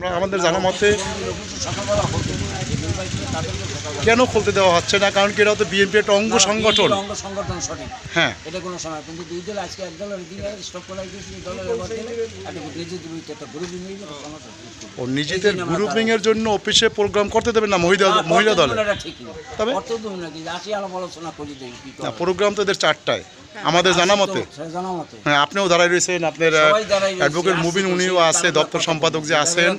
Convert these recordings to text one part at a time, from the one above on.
আমরা আমাদের জানা মতে কেন খুলতে দেওয়া হচ্ছে না? কারণ কি এটা তো বিএনপি একটা অঙ্গ সংগঠন। অঙ্গ সংগঠন সঠিক। হ্যাঁ। এটা কোনো সময় কিন্তু দুই দল আজকে এক দলের স্টপ করে দিয়েছি দলের একটা গ্রুপ। ও নিজেদের গ্রুপিং এর জন্য অফিসে প্রোগ্রাম করতে দেবে না মহিলা মহিলা দল? না তবে? অর্থ তুমি নাকি আসি আলাপ আলোচনা করি না প্রোগ্রাম তো এদের চারটায়। আমাদের জানা মতে হ্যাঁ আপনিও দাঁড়ায় রয়েছেন আপনার অ্যাডভোকেট মুবিন উনিও আছে দপ্তর সম্পাদক যে আছেন।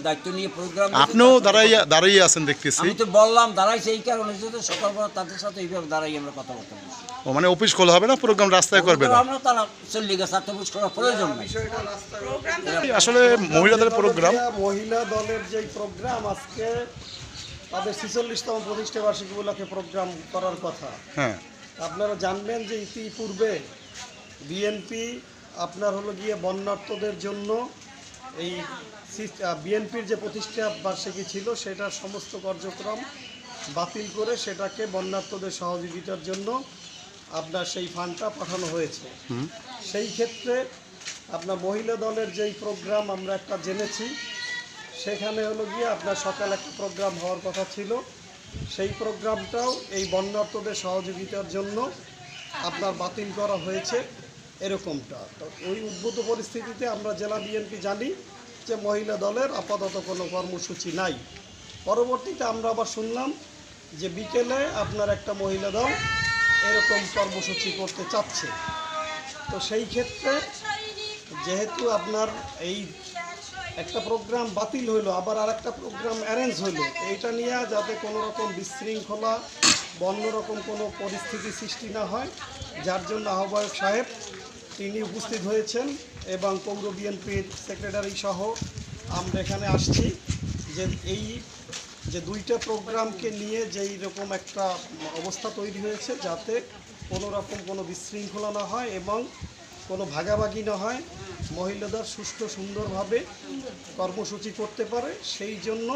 আপনিও দাঁড়াইয়া দাঁড়িয়ে আছেন দেখতেছি। আমি তো বললাম দাঁড়াইছে এই কারণে যে সকালবেলা তাদের সাথে এইভাবে দাঁড়াই আমরা কথাবার্তা বলছি ও মানে অফিস খোলা হবে না প্রোগ্রাম রাস্তায় করবে না? আমরা তারা চল্লিশ গেছে আর করার প্রয়োজন নেই। আসলে মহিলাদের প্রোগ্রাম। মহিলা দলের যে প্রোগ্রাম আজকে তাদের ছিচল্লিশতম প্রতিষ্ঠা বার্ষিকী উপলক্ষে প্রোগ্রাম করার কথা। হ্যাঁ। আপনারা জানবেন যে ইতিপূর্বে বিএনপি আপনার হলো গিয়ে বন্যার্থদের জন্য এই বিএনপির যে প্রতিষ্ঠা বার্ষিকী ছিল সেটার সমস্ত কার্যক্রম বাতিল করে সেটাকে বন্যার্থদের সহযোগিতার জন্য আপনার সেই ফান্ডটা পাঠানো হয়েছে। সেই ক্ষেত্রে আপনার মহিলা দলের যেই প্রোগ্রাম আমরা একটা জেনেছি সেখানে হলো গিয়ে আপনার সকাল একটা প্রোগ্রাম হওয়ার কথা ছিল। সেই প্রোগ্রামটাও এই বন্যার্থদের সহযোগিতার জন্য আপনার বাতিল করা হয়েছে এরকমটা। তো ওই উদ্ভূত পরিস্থিতিতে আমরা জেলা বিএনপি জানি যে মহিলা দলের আপাতত কোনো কর্মসূচি নাই। পরবর্তীতে আমরা আবার শুনলাম যে বিকেলে আপনার একটা মহিলা দল এরকম কর্মসূচি করতে চাচ্ছে। তো সেই ক্ষেত্রে যেহেতু আপনার এই একটা প্রোগ্রাম বাতিল হইল, আবার আর একটা প্রোগ্রাম অ্যারেঞ্জ হইল। এইটা নিয়ে যাতে কোনো রকম বিশৃঙ্খলা বা অন্যরকম কোনো পরিস্থিতি সৃষ্টি না হয়, যার জন্য আহ্বায়ক সাহেব তিনি উপস্থিত হয়েছেন এবং পৌর বিএনপির সেক্রেটারি সহ আমরা এখানে আসছি যে এই যে দুইটা প্রোগ্রামকে নিয়ে যেই রকম একটা অবস্থা তৈরি হয়েছে, যাতে কোনো রকম কোনো বিশৃঙ্খলা না হয় এবং কোনো ভাগাভাগি না হয়। মহিলাদের সুষ্ঠু সুন্দরভাবে কর্মসূচি করতে পারে। সেই জন্য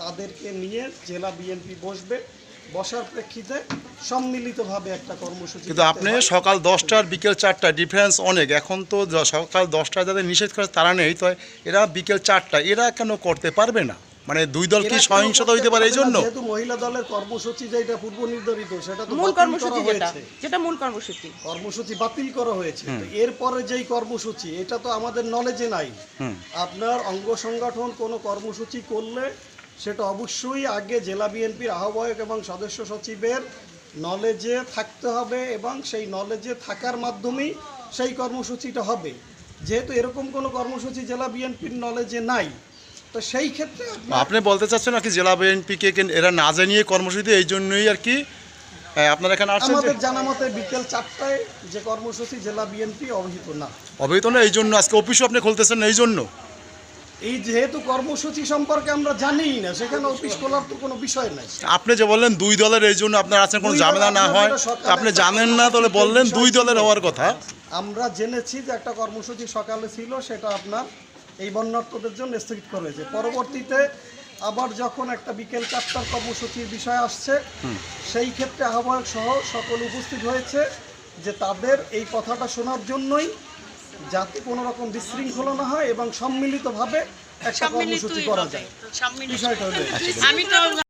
তাদেরকে নিয়ে জেলা বিএনপি বসবে। বসার প্রেক্ষিতে সম্মিলিতভাবে একটা কর্মসূচি কিন্তু আপনি সকাল দশটা আর বিকেল চারটা ডিফারেন্স অনেক। এখন তো সকাল দশটায় যাদের নিষেধ করে তারা নেই তো এরা বিকেল চারটা এরা কেন করতে পারবে না? মানে দুই দল কি সহিংসতা হইতে পারে এই জন্য যেহেতু মহিলা দলের কর্মসূচি যেটা পূর্ব নির্ধারিত সেটা তো মূল কর্মসূচি যেটা যেটা মূল কর্মসূচি। কর্মসূচি বাতিল করা হয়েছে। তো এরপরে যেই কর্মসূচি এটা তো আমাদের নলেজে নাই। আপনার অঙ্গ সংগঠন কোনো কর্মসূচি করলে সেটা অবশ্যই আগে জেলা বিএনপির আহ্বায়ক এবং সদস্য সচিবের নলেজে থাকতে হবে এবং সেই নলেজে থাকার মাধ্যমেই সেই কর্মসূচিটা হবে। যেহেতু এরকম কোনো কর্মসূচি জেলা বিএনপির নলেজে নাই তো সেই ক্ষেত্রে আপনি বলতে চাচ্ছেন নাকি জেলা বিএনপিকে এরা না জানিয়ে কর্মসূচিতে এই জন্যই আর কি? আহ, আপনারা এখানে আসছেন আমাদের জানা মতে বিকেল চারটায় যে কর্মসূচি জেলা বিএনপি অবহিত না। অবহিত না এই জন্য আজকে অফিসও আপনি খুলতেছেন এই জন্য? এই যেহেতু কর্মসূচি সম্পর্কে আমরা জানিই না সেখানে অফিস খোলার তো কোনো বিষয় নাই। আপনি যে বললেন দুই দলের এই জন্য আপনার আছেন কোনো ঝামেলা না হয়। আপনি জানেন না তাহলে বললেন দুই দলের হওয়ার কথা। আমরা জেনেছি যে একটা কর্মসূচি সকালে ছিল সেটা আপনার এই বন্যার্থদের জন্য স্থগিত করা হয়েছে। পরবর্তীতে আবার যখন একটা বিকেল চারটার কর্মসূচির বিষয় আসছে সেই ক্ষেত্রে আহ্বায়ক সহ সকল উপস্থিত হয়েছে যে তাদের এই কথাটা শোনার জন্যই যাতে কোনো রকম বিশৃঙ্খলা না হয় এবং সম্মিলিতভাবে একটা কর্মসূচি করা যায়। বিষয়টা হলো এই। আমি তো